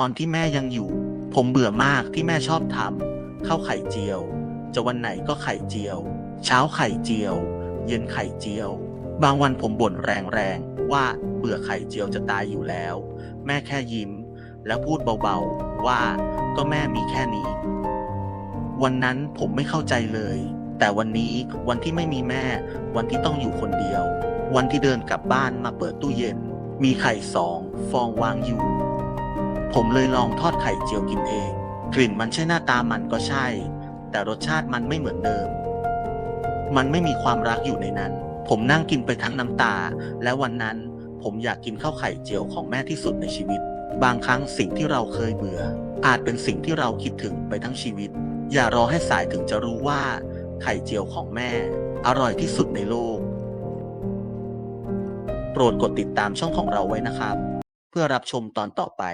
ตอนที่แม่ยังอยู่ ผมเบื่อมากที่แม่ชอบทำข้าวไข่เจียว จะวันไหนก็ไข่เจียว เช้าไข่เจียว เย็นไข่เจียว บางวันผมบ่นแรงๆว่าเบื่อไข่เจียวจะตายอยู่แล้ว แม่แค่ยิ้ม แล้วพูดเบาๆว่าก็แม่มีแค่นี้ วันนั้นผมไม่เข้าใจเลย แต่วันนี้วันที่ไม่มีแม่ วันที่ต้องอยู่คนเดียว วันที่เดินกลับบ้านมาเปิดตู้เย็น มีไข่สองฟองวางอยู่ ผมเลยลองทอดไข่เจียวกินเอง กลิ่นมันใช่หน้าตามันก็ใช่ แต่รสชาติมันไม่เหมือนเดิม มันไม่มีความรักอยู่ในนั้น ผมนั่งกินไปทั้งน้ำตา และวันนั้นผมอยากกินข้าวไข่เจียวของแม่ที่สุดในชีวิต บางครั้งสิ่งที่เราเคยเบื่อ อาจเป็นสิ่งที่เราคิดถึงไปทั้งชีวิต อย่ารอให้สายถึงจะรู้ว่า ไข่เจียวของแม่ อร่อยที่สุดในโลก โปรดกดติดตามช่องของเราไว้นะครับ เพื่อรับชมตอนต่อไป